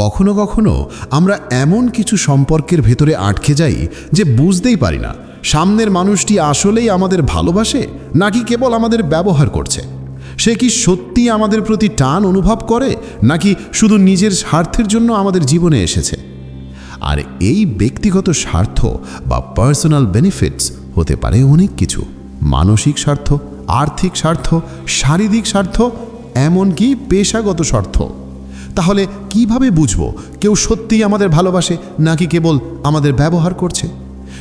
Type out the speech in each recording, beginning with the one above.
কখনো কখনো আমরা এমন কিছু সম্পর্কের ভেতরে আটকে যাই যে বুঝতেই পারি না, সামনের মানুষটি আসলেই আমাদের ভালোবাসে নাকি কেবল আমাদের ব্যবহার করছে? সে কি সত্যি আমাদের প্রতি টান অনুভব করে নাকি শুধু নিজের স্বার্থের জন্য আমাদের জীবনে এসেছে? আর এই ব্যক্তিগত স্বার্থ বা পার্সোনাল বেনিফিটস হতে পারে অনেক কিছু, মানসিক স্বার্থ, আর্থিক স্বার্থ, শারীরিক স্বার্থ, এমনকি পেশাগত স্বার্থ। তাহলে কীভাবে বুঝব কেউ সত্যিই আমাদের ভালোবাসে নাকি কেবল আমাদের ব্যবহার করছে?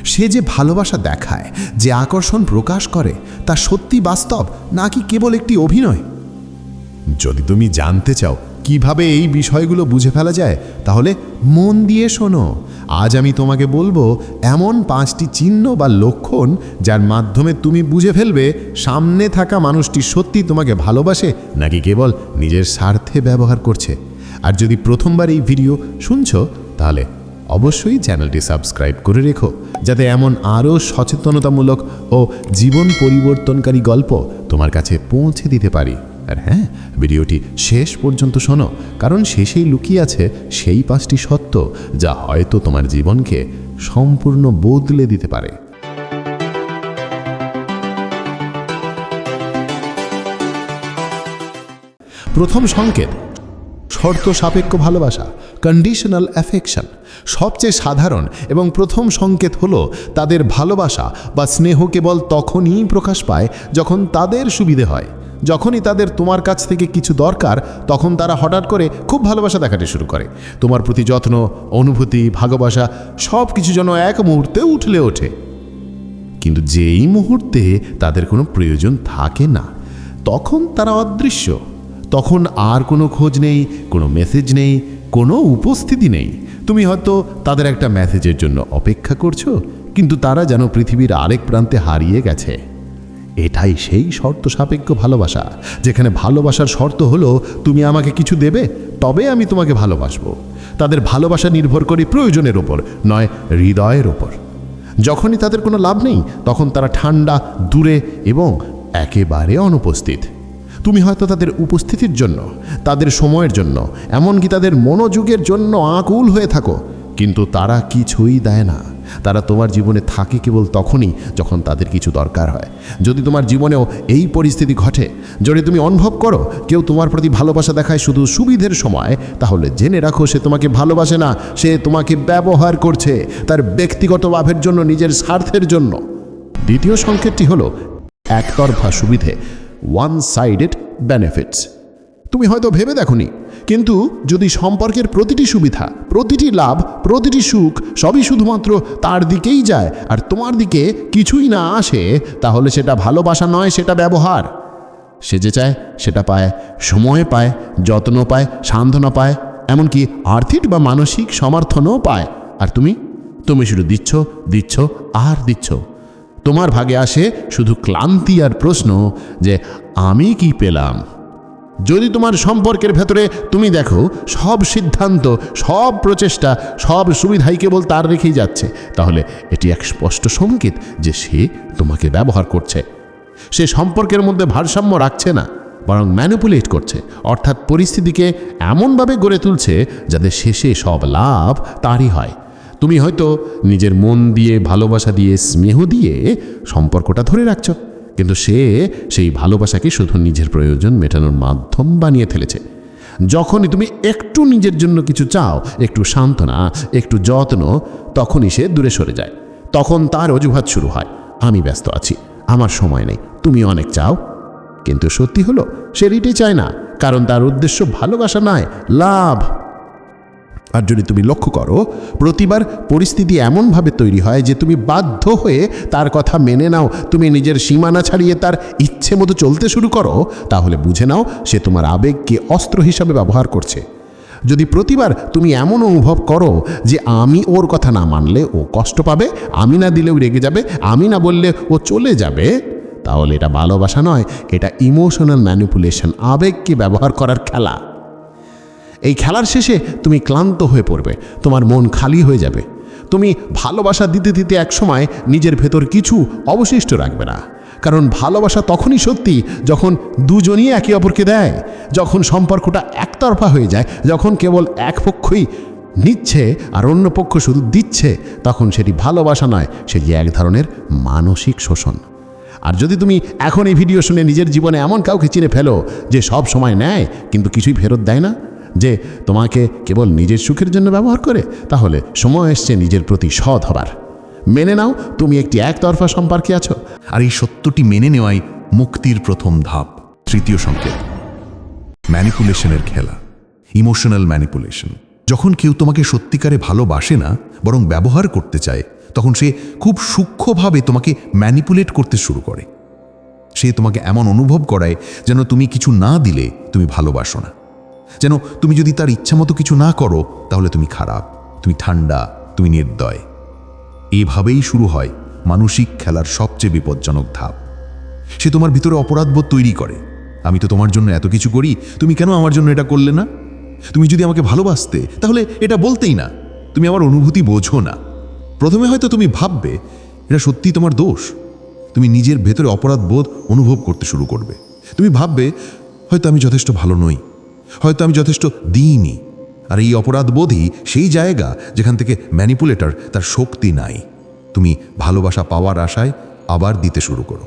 সে যে ভালোবাসা দেখায়, যে আকর্ষণ প্রকাশ করে, তা সত্যি বাস্তব নাকি কেবল একটি অভিনয়? যদি তুমি জানতে চাও কীভাবে এই বিষয়গুলো বুঝে ফেলা যায়, তাহলে মন দিয়ে শোনো। আজ আমি তোমাকে বলব, এমন পাঁচটি চিহ্ন বা লক্ষণ যার মাধ্যমে তুমি বুঝে ফেলবে সামনে থাকা মানুষটি সত্যি তোমাকে ভালোবাসে নাকি কেবল নিজের স্বার্থে ব্যবহার করছে। আর যদি প্রথমবার এই ভিডিও শুনছো, তাহলে অবশ্যই চ্যানেলটি সাবস্ক্রাইব করে রেখো, যাতে এমন আরও সচেতনতামূলক ও জীবন পরিবর্তনকারী গল্প তোমার কাছে পৌঁছে দিতে পারি। আর হ্যাঁ ভিডিওটি শেষ পর্যন্ত শোনো, কারণ শেষেই লুকিয়ে আছে সেই পাঁচটি সত্য যা হয়তো তোমার জীবনকে সম্পূর্ণ বদলে দিতে পারে। প্রথম সংকেত শর্ত সাপেক্ষ ভালোবাসা কন্ডিশনাল অ্যাফেকশন সবচেয়ে সাধারণ এবং প্রথম সংকেত হল তাদের ভালোবাসা বা স্নেহ কেবল তখনই প্রকাশ পায় যখন তাদের সুবিধে হয়। যখনই তাদের তোমার কাছ থেকে কিছু দরকার, তখন তারা হঠাৎ করে খুব ভালোবাসা দেখাতে শুরু করে। তোমার প্রতি যত্ন, অনুভূতি, ভালোবাসা সব কিছু যেন এক মুহূর্তে উঠলে ওঠে। কিন্তু যেই মুহূর্তে তাদের কোনো প্রয়োজন থাকে না, তখন তারা অদৃশ্য। তখন আর কোনো খোঁজ নেই, কোনো মেসেজ নেই, কোনো উপস্থিতি নেই। তুমি হয়তো তাদের একটা মেসেজের জন্য অপেক্ষা করছ, কিন্তু তারা যেন পৃথিবীর আরেক প্রান্তে হারিয়ে গেছে। এটাই সেই শর্ত সাপেক্ষ ভালোবাসা, যেখানে ভালোবাসার শর্ত হলো, তুমি আমাকে কিছু দেবে, তবে আমি তোমাকে ভালোবাসবো। তাদের ভালোবাসা নির্ভর করে প্রয়োজনের ওপর, নয় হৃদয়ের ওপর। যখনই তাদের কোনো লাভ নেই, তখন তারা ঠান্ডা, দূরে এবং একেবারে অনুপস্থিত। তুমি হয়তো তাদের উপস্থিতির জন্য, তাদের সময়ের জন্য, এমনকি তাদের মনোযোগের জন্য আকুল হয়ে থাকো। কিন্তু তারা কিছুই দেয় না। তারা তোমার জীবনে থাকে কেবল তখনই যখন তাদের কিছু দরকার হয়। যদি তোমার জীবনেও এই পরিস্থিতি ঘটে, যদি তুমি অনুভব করো, কেউ তোমার প্রতি ভালোবাসা দেখায় শুধু সুবিধের সময়, তাহলে জেনে রাখো সে তোমাকে ভালোবাসে না, সে তোমাকে ব্যবহার করছে তার ব্যক্তিগত লাভের জন্য, নিজের স্বার্থের জন্য। দ্বিতীয় সংকেতটি হলো, একতরফা সুবিধে। ওয়ান সাইডেড বেনিফিটস তুমি হয়তো ভেবে দেখনি, কিন্তু যদি সম্পর্কের প্রতিটি সুবিধা, প্রতিটি লাভ, প্রতিটি সুখ সবই শুধুমাত্র তার দিকেই যায় আর তোমার দিকে কিছুই না আসে, তাহলে সেটা ভালোবাসা নয়, সেটা ব্যবহার। সে যে চায়, সেটা পায়, সময় পায়, যত্ন পায়, সান্ত্বনা পায়, এমনকি আর্থিক বা মানসিক সমর্থনও পায়। আর তুমি? তুমি শুধু দিচ্ছ দিচ্ছ, আর দিচ্ছ। তোমার ভাগে আসে শুধু ক্লান্তি আর প্রশ্ন যে আমি কি পেলাম? যদি তোমার সম্পর্কের ভেতরে তুমি দেখো সব সিদ্ধান্ত, সব প্রচেষ্টা, সব সুবিধাই কেবল তার রেখেই যাচ্ছে, তাহলে এটি এক স্পষ্ট সংকেত যে সে তোমাকে ব্যবহার করছে। সে সম্পর্কের মধ্যে ভারসাম্য রাখছে না, বরং ম্যানিপুলেট করছে, অর্থাৎ পরিস্থিতিকে এমনভাবে গড়ে তুলছে যাতে শেষে সব লাভ তারই হয়। তুমি হয়তো নিজের মন দিয়ে, ভালোবাসা দিয়ে, স্নেহ দিয়ে সম্পর্কটা ধরে রাখছ। কিন্তু সে সেই ভালোবাসাকে শুধু নিজের প্রয়োজন মেটানোর মাধ্যম বানিয়ে ফেলেছে। যখনই তুমি একটু নিজের জন্য কিছু চাও, একটু সান্ত্বনা, একটু যত্ন, তখনই সে দূরে সরে যায়। তখন তার অজুহাত শুরু হয়, আমি ব্যস্ত আছি, আমার সময় নেই, তুমি অনেক চাও। কিন্তু সত্যি হলো, সে রিটে চায় না, কারণ তার উদ্দেশ্য ভালোবাসা নয়, লাভ। আর যদি তুমি লক্ষ্য করো, প্রতিবার পরিস্থিতি এমনভাবে তৈরি হয় যে তুমি বাধ্য হয়ে তার কথা মেনে নাও, তুমি নিজের সীমানা ছাড়িয়ে তার ইচ্ছে মতো চলতে শুরু করো, তাহলে বুঝে নাও সে তোমার আবেগকে অস্ত্র হিসাবে ব্যবহার করছে। যদি প্রতিবার তুমি এমন অনুভব করো যে আমি ওর কথা না মানলে ও কষ্ট পাবে, আমি না দিলেও রেগে যাবে, আমি না বললে ও চলে যাবে, তাহলে এটা ভালোবাসা নয়, এটা ইমোশনাল ম্যানিপুলেশন আবেগকে ব্যবহার করার খেলা। এই খেলার শেষে তুমি ক্লান্ত হয়ে পড়বে, তোমার মন খালি হয়ে যাবে। তুমি ভালোবাসা দিতে দিতে একসময় নিজের ভেতর কিছু অবশিষ্ট রাখবে না। কারণ ভালোবাসা তখনই সত্যি যখন দুজনই একে অপরকে দেয়, যখন সম্পর্কটা একতরফা হয়ে যায়, যখন কেবল এক পক্ষই নিচ্ছে আর অন্য পক্ষ শুধু দিচ্ছে, তখন সেটি ভালোবাসা নয়, সেটি এক ধরনের মানসিক শোষণ। আর যদি তুমি এখন এই ভিডিও শুনে নিজের জীবনে এমন কাউকে চিনে ফেলো যে সব সময় নেয়, কিন্তু কিছুই ফেরত দেয় না যে তোমাকে কেবল নিজের সুখের জন্য ব্যবহার করে, তাহলে সময় এসছে নিজের প্রতি সৎ হবার। মেনে নাও, তুমি একটি একতরফা সম্পর্কে আছো। আর এই সত্যটি মেনে নেওয়াই মুক্তির প্রথম ধাপ। তৃতীয় সংকেত। ম্যানিপুলেশনের খেলা। Emotional manipulation. যখন কেউ তোমাকে সত্যিকারে ভালোবাসে না, বরং ব্যবহার করতে চায়, তখন সে খুব সূক্ষ্মভাবে তোমাকে ম্যানিপুলেট করতে শুরু করে। সে তোমাকে এমন অনুভব করায় যেন তুমি কিছু না দিলে তুমি ভালোবাসো না। যেন তুমি যদি তার ইচ্ছামতো কিছু না করো, তাহলে তুমি খারাপ, তুমি ঠান্ডা, তুমি নির্দয়। এভাবেই শুরু হয় মানসিক খেলার সবচেয়ে বিপজ্জনক ধাপ। সে তোমার ভিতরে অপরাধবোধ তৈরি করে। আমি তো তোমার জন্য এত কিছু করি, তুমি কেন আমার জন্য এটা করলে না? তুমি যদি আমাকে ভালোবাসতে, তাহলে এটা বলতেই না। তুমি আমার অনুভূতি বোঝো না। প্রথমে হয়তো তুমি ভাববে, এটা সত্যি তোমার দোষ। তুমি নিজের ভেতরে অপরাধ বোধ অনুভব করতে শুরু করবে। তুমি ভাববে, হয়তো আমি যথেষ্ট ভালো নই। হয়তো আমি যথেষ্ট দিইনি আর এই অপরাধ বোধই সেই জায়গা যেখান থেকে ম্যানিপুলেটর তার শক্তি নাই। তুমি ভালোবাসা পাওয়ার আশায় আবার দিতে শুরু করো।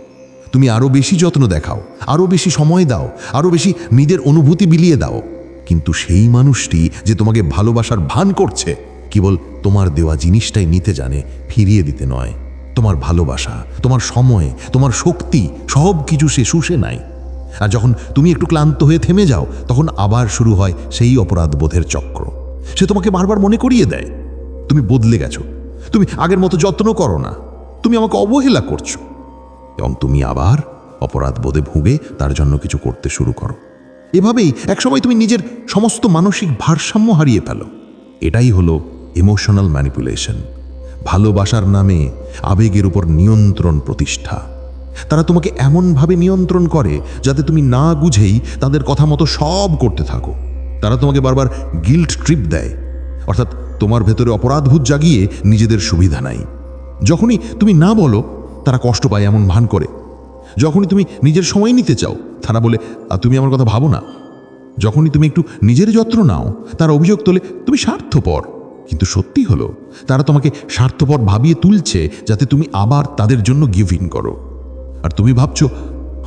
তুমি আরও বেশি যত্ন দেখাও আরও বেশি সময় দাও আরও বেশি নিজের অনুভূতি বিলিয়ে দাও। কিন্তু সেই মানুষটি যে তোমাকে ভালোবাসার ভান করছে, কেবল তোমার দেওয়া জিনিসটাই নিতে জানে, ফিরিয়ে দিতে নয়। তোমার ভালোবাসা, তোমার সময়, তোমার শক্তি সব কিছু সে শুষে নাই। আর যখন তুমি একটু ক্লান্ত হয়ে থেমে যাও, তখন আবার শুরু হয় সেই অপরাধ বোধের চক্র। সে তোমাকে বারবার মনে করিয়ে দেয়। তুমি বদলে গেছো। তুমি আগের মতো যত্ন করো না। তুমি আমাকে অবহেলা করছ। এবং তুমি আবার অপরাধ বোধে ভুগে তার জন্য কিছু করতে শুরু করো। এভাবেই একসময় তুমি নিজের সমস্ত মানসিক ভারসাম্য হারিয়ে ফেলো। এটাই হলো ইমোশনাল ম্যানিপুলেশন ভালোবাসার নামে আবেগের উপর নিয়ন্ত্রণ প্রতিষ্ঠা। তারা তোমাকে এমনভাবে নিয়ন্ত্রণ করে যাতে তুমি না বুঝেই তাদের কথা মতো সব করতে থাকো। তারা তোমাকে বারবার গিল্ট ট্রিপ দেয়। অর্থাৎ তোমার ভেতরে অপরাধভূত জাগিয়ে নিজেদের সুবিধা নাই। যখনই তুমি না বলো তারা কষ্ট পায় এমন ভান করে। যখনই তুমি নিজের সময় নিতে চাও তারা বলে "আ, তুমি আমার কথা ভাবো না। যখনই তুমি একটু নিজের যত্ন নাও তার অভিযোগ তোলে তুমি স্বার্থপর। কিন্তু সত্যি হলো তারা তোমাকে স্বার্থপর ভাবিয়ে তুলছে যাতে তুমি আবার তাদের জন্য গিভ ইন করো। আর তুমি ভাবছ,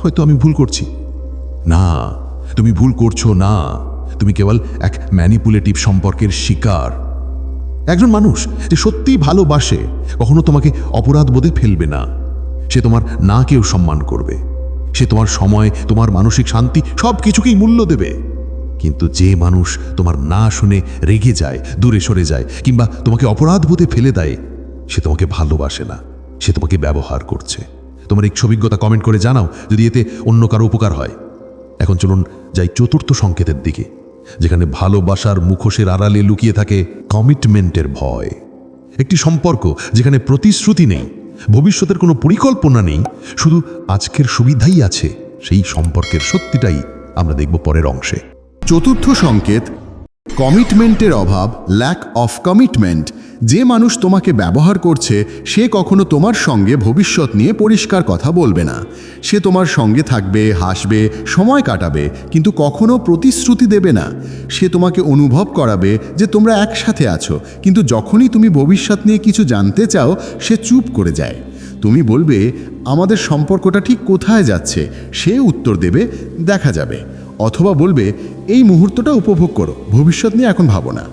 হয়তো আমি ভুল করছি। না, তুমি ভুল করছ না। তুমি কেবল এক ম্যানিপুলেটিভ সম্পর্কের শিকার। একজন মানুষ যে সত্যিই ভালোবাসে, কখনো তোমাকে অপরাধ বোধে ফেলবে না। সে তোমার না কেউ সম্মান করবে। সে তোমার সময়, তোমার মানসিক শান্তি সব কিছুকেই মূল্য দেবে। কিন্তু যে মানুষ তোমার না শুনে রেগে যায়, দূরে সরে যায়, কিংবা তোমাকে অপরাধ বোধে ফেলে দেয়, সে তোমাকে ভালোবাসে না। সে তোমাকে ব্যবহার করছে। তোমার এই অভিজ্ঞতা কমেন্ট করে জানাও যদি এতে অন্য কারও উপকার হয়। এখন চলুন যাই চতুর্থ সংকেতের দিকে, যেখানে ভালোবাসার মুখোশের আড়ালে লুকিয়ে থাকে কমিটমেন্টের ভয়। একটি সম্পর্ক যেখানে প্রতিশ্রুতি নেই, ভবিষ্যতের কোনো পরিকল্পনা নেই, শুধু আজকের সুবিধাই আছে, সেই সম্পর্কের সত্যিটাই আমরা দেখব পরের অংশে। চতুর্থ সংকেত কমিটমেন্টের অভাব ল্যাক অফ কমিটমেন্ট যে মানুষ তোমাকে ব্যবহার করছে, সে কখনো তোমার সঙ্গে ভবিষ্যৎ নিয়ে পরিষ্কার কথা বলবে না। সে তোমার সঙ্গে থাকবে, হাসবে, সময় কাটাবে, কিন্তু কখনো প্রতিশ্রুতি দেবে না। সে তোমাকে অনুভব করাবে যে তোমরা একসাথে আছো, কিন্তু যখনই তুমি ভবিষ্যৎ নিয়ে কিছু জানতে চাও, সে চুপ করে যায়। তুমি বলবে, আমাদের সম্পর্কটা ঠিক কোথায় যাচ্ছে? সে উত্তর দেবে, দেখা যাবে। অথবা বলবে, এই মুহূর্তটা উপভোগ করো, ভবিষ্যৎ নিয়ে এখন ভাবো না।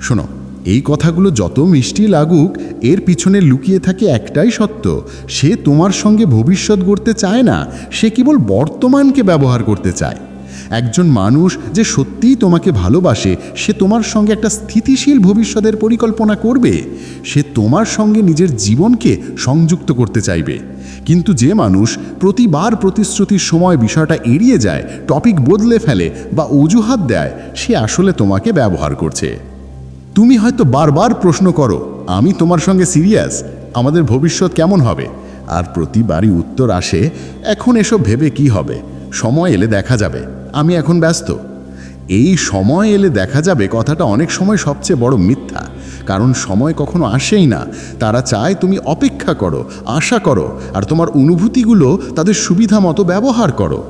শোনো, এই কথাগুলো যত মিষ্টি লাগুক, এর পিছনে লুকিয়ে থাকে একটাই সত্য, সে তোমার সঙ্গে ভবিষ্যৎ গড়তে চায় না, সে কেবল বর্তমানকে ব্যবহার করতে চায়। একজন মানুষ যে সত্যিই তোমাকে ভালোবাসে, সে তোমার সঙ্গে একটা স্থিতিশীল ভবিষ্যতের পরিকল্পনা করবে। সে তোমার সঙ্গে নিজের জীবনকে সংযুক্ত করতে চাইবে। কিন্তু যে মানুষ প্রতিবার প্রতিশ্রুতির সময় বিষয়টা এড়িয়ে যায়, টপিক বদলে ফেলে বা অজুহাত দেয়, সে আসলে তোমাকে ব্যবহার করছে। তুমি হয়তো বারবার প্রশ্ন করো, আমি তোমার সঙ্গে সিরিয়াস? আমাদের ভবিষ্যৎ কেমন হবে? আর প্রতিবারই উত্তর আসে, এখন এসব ভেবে কি হবে? সময় এলে দেখা যাবে। আমি এখন ব্যস্ত। এই সময় এলে দেখা যাবে কথাটা অনেক সময় সবচেয়ে বড় মিথ্যা। কারণ সময় কখনো আসেই না। তারা চায় তুমি অপেক্ষা করো, আশা করো, আর তোমার অনুভূতিগুলো তাদের সুবিধা মতো ব্যবহার করো।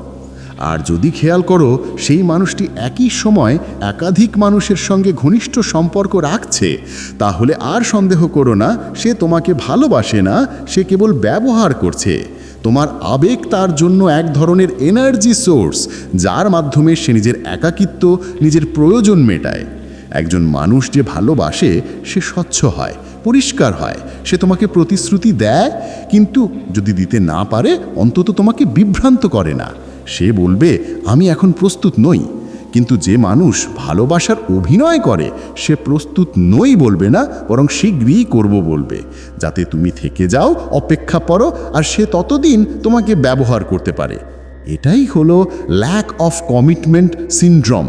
আর যদি খেয়াল করো, সেই মানুষটি একই সময় একাধিক মানুষের সঙ্গে ঘনিষ্ঠ সম্পর্ক রাখছে। তাহলে আর সন্দেহ করো না, সে তোমাকে ভালোবাসে না, সে কেবল ব্যবহার করছে। তোমার আবেগ তার জন্য এক ধরনের এনার্জি সোর্স যার মাধ্যমে সে নিজের একাকিত্ব, নিজের প্রয়োজন মেটায়। একজন মানুষ যে ভালোবাসে, সে স্বচ্ছ হয়, পরিষ্কার হয়, সে তোমাকে প্রতিশ্রুতি দেয়, কিন্তু যদি দিতে না পারে, অন্তত তোমাকে বিভ্রান্ত করে না। সে বলবে, আমি এখন প্রস্তুত নই। কিন্তু যে মানুষ ভালোবাসার অভিনয় করে, সে প্রস্তুত নই বলবে না, বরং শীঘ্রই করব বলবে। যাতে তুমি থেকে যাও, অপেক্ষা করো, আর সে ততদিন তোমাকে ব্যবহার করতে পারে। এটাই হলো ল্যাক অফ কমিটমেন্ট সিনড্রোম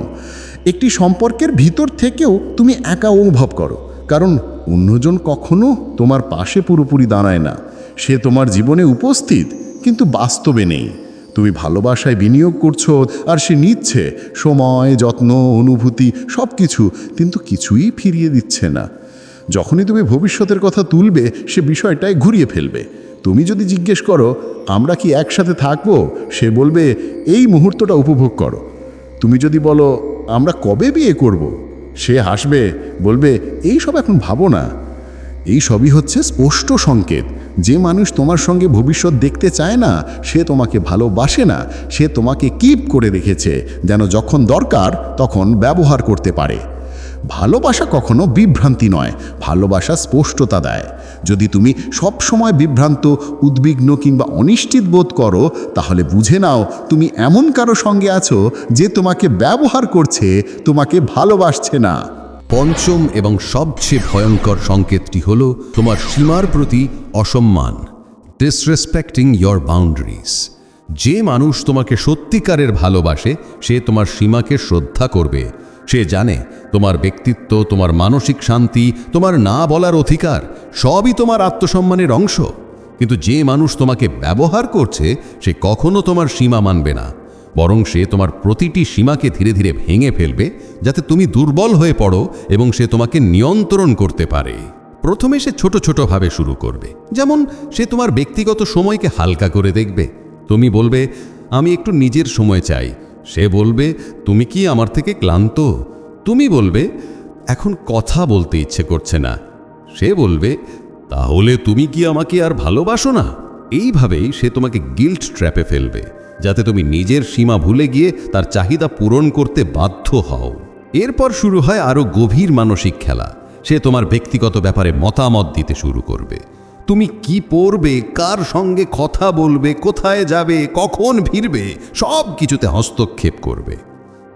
একটি সম্পর্কের ভিতর থেকেও তুমি একা অনুভব করো, কারণ অন্যজন কখনো তোমার পাশে পুরোপুরি দাঁড়ায় না। সে তোমার জীবনে উপস্থিত, কিন্তু বাস্তবে নেই। তুমি ভালোবাসায় বিনিয়োগ করছ আর সে নিচ্ছে। সময়, যত্ন, অনুভূতি সব কিছু কিন্তু কিছুই ফিরিয়ে দিচ্ছে না। যখনই তুমি ভবিষ্যতের কথা তুলবে, সে বিষয়টায় ঘুরিয়ে ফেলবে। তুমি যদি জিজ্ঞেস করো, আমরা কি একসাথে থাকব? সে বলবে, এই মুহূর্তটা উপভোগ করো। তুমি যদি বলো, আমরা কবে বিয়ে করব? সে হাসবে, বলবে, এই সব এখন ভাবো না। এই সবই হচ্ছে স্পষ্ট সংকেত। যে মানুষ তোমার সঙ্গে ভবিষ্যৎ দেখতে চায় না, সে তোমাকে ভালোবাসে না, সে তোমাকে কিপ করে রেখেছে, যেন যখন দরকার তখন ব্যবহার করতে পারে। ভালোবাসা কখনো বিভ্রান্তি নয়, ভালোবাসা স্পষ্টতা দেয়। যদি তুমি সব সময় বিভ্রান্ত, উদ্বিগ্ন কিংবা অনিশ্চিত বোধ করো, তাহলে বুঝে নাও তুমি এমন কারও সঙ্গে আছো যে তোমাকে ব্যবহার করছে, তোমাকে ভালোবাসছে না। পঞ্চম এবং সবচেয়ে ভয়ঙ্কর সংকেতটি হল তোমার সীমার প্রতি অসম্মান ডিসরেসপেক্টিং ইয়োর বাউন্ডারিজ যে মানুষ তোমাকে সত্যিকারের ভালোবাসে, সে তোমার সীমাকে শ্রদ্ধা করবে। সে জানে তোমার ব্যক্তিত্ব, তোমার মানসিক শান্তি, তোমার না বলার অধিকার সবই তোমার আত্মসম্মানের অংশ। কিন্তু যে মানুষ তোমাকে ব্যবহার করছে, সে কখনো তোমার সীমা মানবে না। বরং সে তোমার প্রতিটি সীমাকে ধীরে ধীরে ভেঙে ফেলবে, যাতে তুমি দুর্বল হয়ে পড়ো এবং সে তোমাকে নিয়ন্ত্রণ করতে পারে। প্রথমে সে ছোট ছোটভাবে শুরু করবে। যেমন, সে তোমার ব্যক্তিগত সময়কে হালকা করে দেখবে। তুমি বলবে, আমি একটু নিজের সময় চাই। সে বলবে, তুমি কি আমার থেকে ক্লান্ত? তুমি বলবে, এখন কথা বলতে ইচ্ছে করছে না। সে বলবে, তাহলে তুমি কি আমাকে আর ভালোবাসো না? এইভাবেই সে তোমাকে গিল্ট ট্র্যাপে ফেলবে। যাতে তুমি নিজের সীমা ভুলে গিয়ে তার চাহিদা পূরণ করতে বাধ্য হও। এরপর শুরু হয় আরও গভীর মানসিক খেলা। সে তোমার ব্যক্তিগত ব্যাপারে মতামত দিতে শুরু করবে। তুমি কি পড়বে, কার সঙ্গে কথা বলবে, কোথায় যাবে, কখন ফিরবে, সব কিছুতে হস্তক্ষেপ করবে।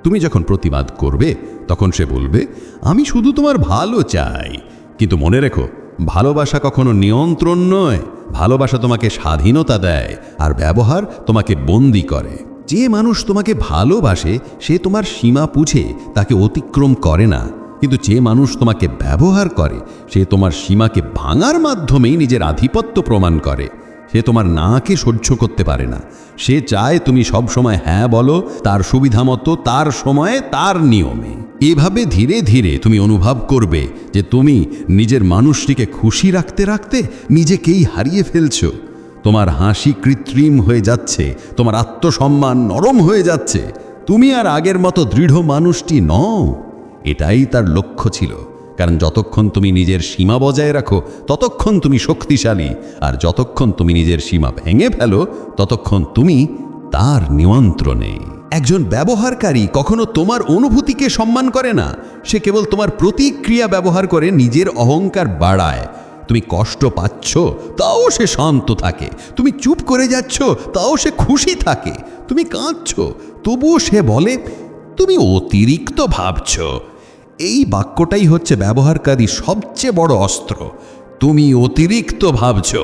তুমি যখন প্রতিবাদ করবে, তখন সে বলবে, আমি শুধু তোমার ভালো চাই। কিন্তু মনে রেখো ভালোবাসা কখনো নিয়ন্ত্রণ নয়। ভালোবাসা তোমাকে স্বাধীনতা দেয় আর ব্যবহার তোমাকে বন্দি করে। যে মানুষ তোমাকে ভালোবাসে, সে তোমার সীমা পুছে তাকে অতিক্রম করে না। কিন্তু যে মানুষ তোমাকে ব্যবহার করে, সে তোমার সীমাকে ভাঙার মাধ্যমেই নিজের আধিপত্য প্রমাণ করে। সে তোমার নাকে সহ্য করতে পারে না। সে চায় তুমি সব সময় হ্যাঁ বলো, তার সুবিধা মতো তার সময়ে তার নিয়মে। এভাবে ধীরে ধীরে তুমি অনুভব করবে যে তুমি নিজের মানুষটিকে খুশি রাখতে রাখতে নিজেকেই হারিয়ে ফেলছো। তোমার হাসি কৃত্রিম হয়ে যাচ্ছে, তোমার আত্মসম্মান নরম হয়ে যাচ্ছে। তুমি আর আগের মতো দৃঢ় মানুষটি নও। এটাই তার লক্ষ্য ছিল। কারণ যতক্ষণ তুমি নিজের সীমা বজায় রাখো, ততক্ষণ তুমি শক্তিশালী। আর যতক্ষণ তুমি নিজের সীমা ভেঙে ফেলো, ততক্ষণ তুমি তার নিয়ন্ত্রণে। একজন ব্যবহারকারী কখনো তোমার অনুভূতিকে সম্মান করে না। সে কেবল তোমার প্রতিক্রিয়া ব্যবহার করে নিজের অহংকার বাড়ায়। তুমি কষ্ট পাচ্ছ, তাও সে শান্ত থাকে। তুমি চুপ করে যাচ্ছ, তাও সে খুশি থাকে। তুমি কাঁদছ, তবুও সে বলে, তুমি অতিরিক্ত ভাবছ। এই বাক্যটাই হচ্ছে ব্যবহারকারী সবচেয়ে বড় অস্ত্র। তুমি অতিরিক্ত ভাবছ।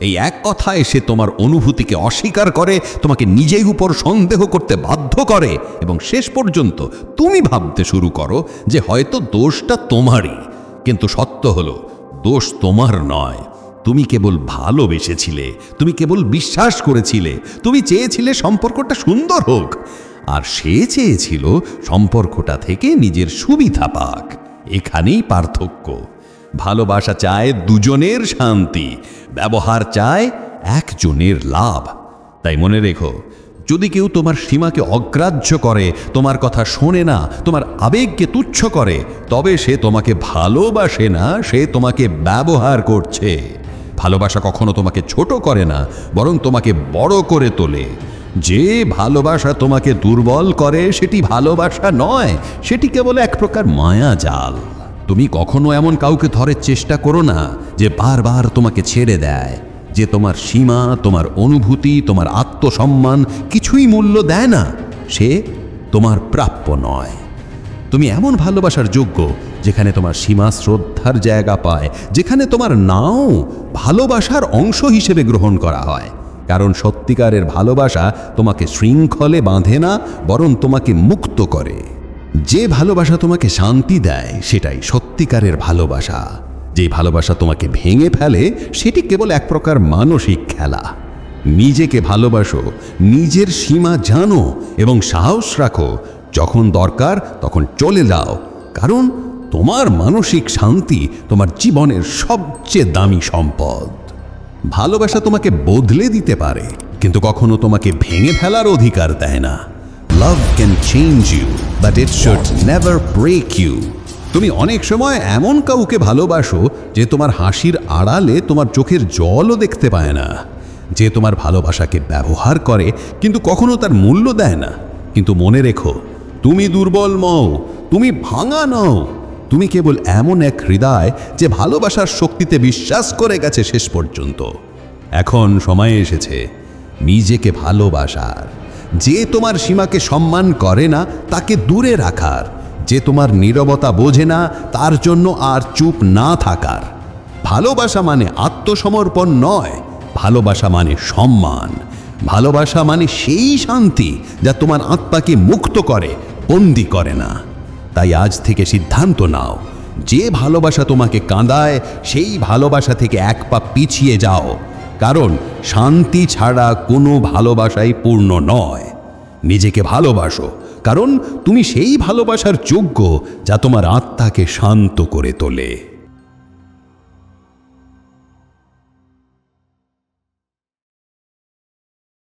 এই এক কথায় সে তোমার অনুভূতিকে অস্বীকার করে, তোমাকে নিজেই উপর সন্দেহ করতে বাধ্য করে এবং শেষ পর্যন্ত তুমি ভাবতে শুরু করো যে হয়তো দোষটা তোমারই। কিন্তু সত্য হলো, দোষ তোমার নয়। তুমি কেবল ভালোবেসেছিলে, তুমি কেবল বিশ্বাস করেছিলে, তুমি চেয়েছিলে সম্পর্কটা সুন্দর হোক। আর সে চেয়েছিল সম্পর্কটা থেকে নিজের সুবিধা পাক। এখানেই পার্থক্য। ভালোবাসা চায় দুজনের শান্তি, ব্যবহার চায় একজনের লাভ। তাই মনে রেখো, যদি কেউ তোমার সীমাকে অগ্রাহ্য করে, তোমার কথা শোনে না, তোমার আবেগকে তুচ্ছ করে, তবে সে তোমাকে ভালোবাসে না, সে তোমাকে ব্যবহার করছে। ভালোবাসা কখনো তোমাকে ছোট করে না, বরং তোমাকে বড় করে তোলে। যে ভালোবাসা তোমাকে দুর্বল করে, সেটি ভালোবাসা নয়, সেটি কেবল এক প্রকার মায়া জাল। তুমি কখনো এমন কাউকে ধরে চেষ্টা করো না, যে বারবার তোমাকে ছেড়ে দেয়, যে তোমার সীমা, তোমার অনুভূতি, তোমার আত্মসম্মান কিছুই মূল্য দেয় না। সে তোমার প্রাপ্য নয়। তুমি এমন ভালোবাসার যোগ্য, যেখানে তোমার সীমা শ্রদ্ধার জায়গা পায়, যেখানে তোমার নাও ভালোবাসার অংশ হিসেবে গ্রহণ করা হয়। কারণ সত্যিকারের ভালোবাসা তোমাকে শৃঙ্খলে বাঁধে না, বরং তোমাকে মুক্ত করে। যে ভালোবাসা তোমাকে শান্তি দেয়, সেটাই সত্যিকারের ভালোবাসা। যে ভালোবাসা তোমাকে ভেঙে ফেলে, সেটি কেবল এক প্রকার মানসিক খেলা। নিজেকে ভালোবাসো, নিজের সীমা জানো এবং সাহস রাখো। যখন দরকার, তখন চলে যাও। কারণ তোমার মানসিক শান্তি তোমার জীবনের সবচেয়ে দামি সম্পদ। ভালোবাসা তোমাকে বদলে দিতে পারে, কিন্তু কখনো তোমাকে ভেঙে ফেলার অধিকার দেয় না। Love can change you but it should never break you তুমি অনেক সময় এমন কাউকে ভালোবাসো যে তোমার হাসির আড়ালে তোমার চোখের জলও দেখতে পায় না। যে তোমার ভালোবাসাকে ব্যবহার করে, কিন্তু কখনো তার মূল্য দেয় না। কিন্তু মনে রেখো, তুমি দুর্বল মও, তুমি ভাঙা নও। তুমি কেবল এমন এক হৃদয় যে ভালোবাসার শক্তিতে বিশ্বাস করে গেছে শেষ পর্যন্ত। এখন সময় এসেছে নিজেকে ভালোবাসার। যে তোমার সীমাকে সম্মান করে না, তাকে দূরে রাখার। যে তোমার নীরবতা বোঝে না, তার জন্য আর চুপ না থাকার। ভালোবাসা মানে আত্মসমর্পণ নয়, ভালোবাসা মানে সম্মান। ভালোবাসা মানে সেই শান্তি যা তোমার আত্মাকে মুক্ত করে, বন্দি করে না। তাই আজ থেকে সিদ্ধান্ত নাও। যে ভালোবাসা তোমাকে কাঁদায়, সেই ভালোবাসা থেকে এক পা পিছিয়ে যাও। কারণ শান্তি ছাড়া কোনো ভালোবাসাই পূর্ণ নয়। নিজেকে ভালোবাসো, কারণ তুমি সেই ভালোবাসার যোগ্য যা তোমার আত্মাকে শান্ত করে তোলে।